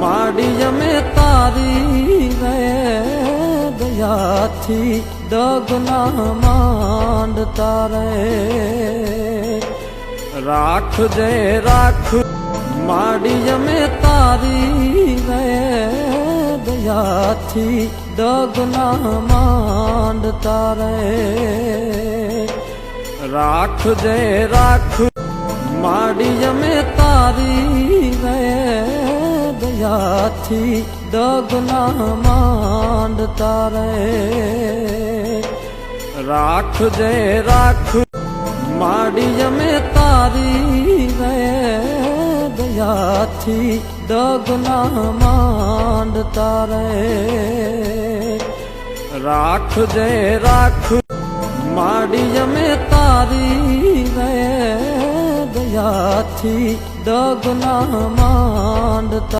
માડી અમે તારી રે દયાથી ડગના માંડતા રે રાખજે રાખ, માડી અમે તારી રે દયાથી ડગના માંડતા રે રાખજે રાખ, માડી તારી દયાથી દગના માંડતા રે. રાખજે, રાખ. માડી અમે તારી રે દયાથી દગના માંડતા રે. રાખજે, રાખ. માડી અમે તારી રે દયાથી દગના માંડતા